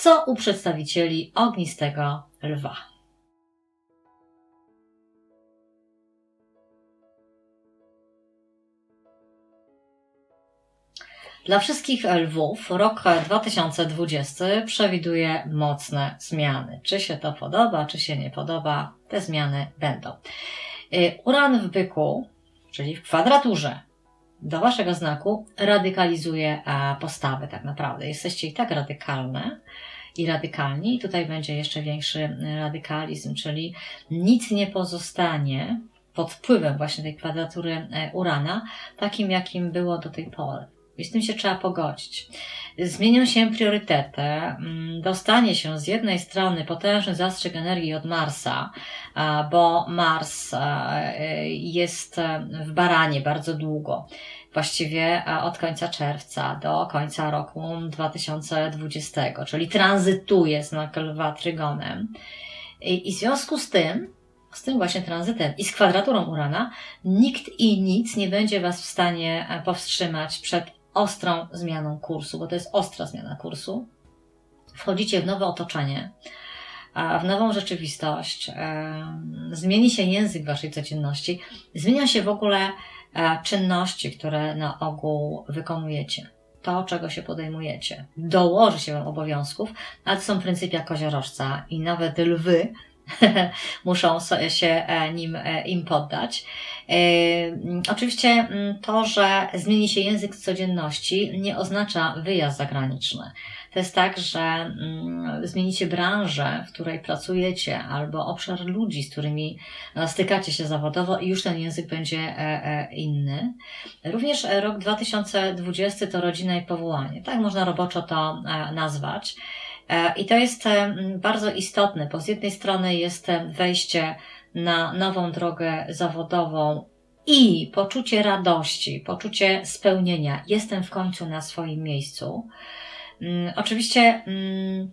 co u przedstawicieli ognistego lwa. Dla wszystkich lwów rok 2020 przewiduje mocne zmiany. Czy się to podoba, czy się nie podoba, te zmiany będą. Y, Uran w byku, czyli w kwadraturze do waszego znaku, radykalizuje e, postawy tak naprawdę. Jesteście i tak radykalne i radykalni, i tutaj będzie jeszcze większy e, radykalizm, czyli nic nie pozostanie pod wpływem właśnie tej kwadratury e, Urana, takim jakim było do tej pory. I z tym się trzeba pogodzić. Zmienią się priorytety. mm, Dostanie się z jednej strony potężny zastrzyk energii od Marsa, bo Mars e, jest e, w baranie bardzo długo. Właściwie od końca czerwca do końca roku 2020, czyli tranzytuje znak lwa trygonem. I, I w związku z tym, z tym właśnie tranzytem i z kwadraturą Urana, nikt i nic nie będzie Was w stanie e, powstrzymać przed ostrą zmianą kursu, bo to jest ostra zmiana kursu. Wchodzicie w nowe otoczenie, w nową rzeczywistość, zmieni się język Waszej codzienności, zmienią się w ogóle e, czynności, które na ogół wykonujecie. To, czego się podejmujecie. Dołoży się Wam obowiązków, ale to są pryncypia koziorożca i nawet lwy muszą się e, nim, e, im poddać. E, mm, Oczywiście mm, to, że zmieni się język codzienności, nie oznacza wyjazd zagraniczny. To jest tak, że mm, zmienicie branżę, w której pracujecie, albo obszar ludzi, z którymi stykacie się zawodowo i już ten język będzie inny. Również rok 2020 to rodzina i powołanie. Tak można roboczo to nazwać. E, I to jest e, bardzo istotne, bo z jednej strony jest e, wejście na nową drogę zawodową i poczucie radości, poczucie spełnienia. Jestem w końcu na swoim miejscu. Mm, Oczywiście mm,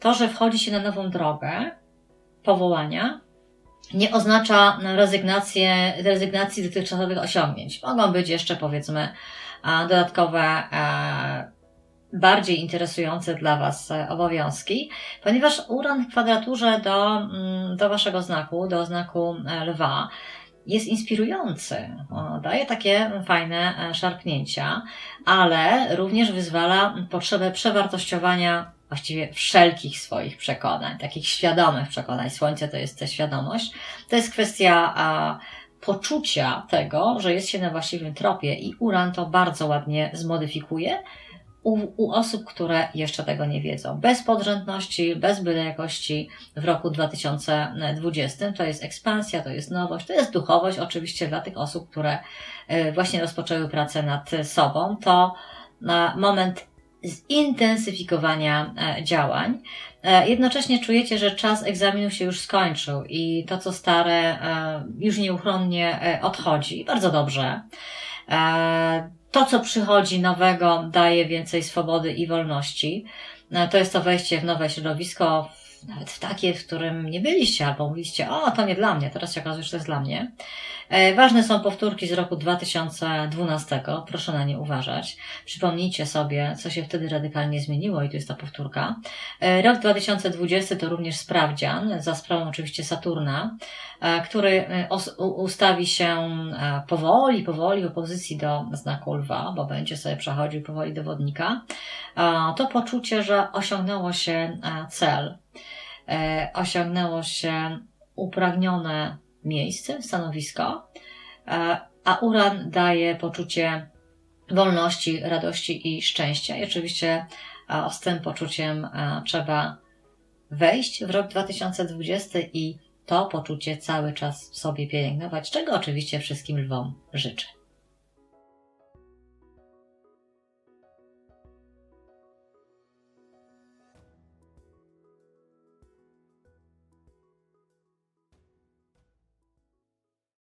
to, że wchodzi się na nową drogę powołania, nie oznacza rezygnację, rezygnacji dotychczasowych osiągnięć. Mogą być jeszcze, powiedzmy, dodatkowe, bardziej interesujące dla Was e, obowiązki, ponieważ Uran w kwadraturze do, mm, do Waszego znaku, do znaku e, lwa, jest inspirujący. Daje takie fajne e, szarpnięcia, ale również wyzwala potrzebę przewartościowania właściwie wszelkich swoich przekonań, takich świadomych przekonań. Słońce to jest ta świadomość. To jest kwestia a, poczucia tego, że jest się na właściwym tropie i Uran to bardzo ładnie zmodyfikuje u, u osób, które jeszcze tego nie wiedzą. Bez podrzędności, bez byle jakości w roku 2020. To jest ekspansja, to jest nowość, to jest duchowość oczywiście dla tych osób, które e, właśnie rozpoczęły pracę nad sobą. To moment zintensyfikowania e, działań. E, Jednocześnie czujecie, że czas egzaminu się już skończył i to, co stare, już nieuchronnie odchodzi. Bardzo dobrze. To, co przychodzi nowego, daje więcej swobody i wolności. E, To jest to wejście w nowe środowisko, nawet w takie, w którym nie byliście, albo mówiliście, o, to nie dla mnie, teraz się okazuje, że to jest dla mnie. E, Ważne są powtórki z roku 2012, proszę na nie uważać. Przypomnijcie sobie, co się wtedy radykalnie zmieniło i tu jest ta powtórka. E, Rok 2020 to również sprawdzian, za sprawą oczywiście Saturna, e, który ustawi się powoli, powoli w opozycji do znaku lwa, bo będzie sobie przechodził powoli do wodnika. To poczucie, że osiągnęło się cel, osiągnęło się upragnione miejsce, stanowisko, e, a uran daje poczucie wolności, radości i szczęścia. I oczywiście e, z tym poczuciem e, trzeba wejść w rok 2020 i to poczucie cały czas sobie pielęgnować, czego oczywiście wszystkim lwom życzę.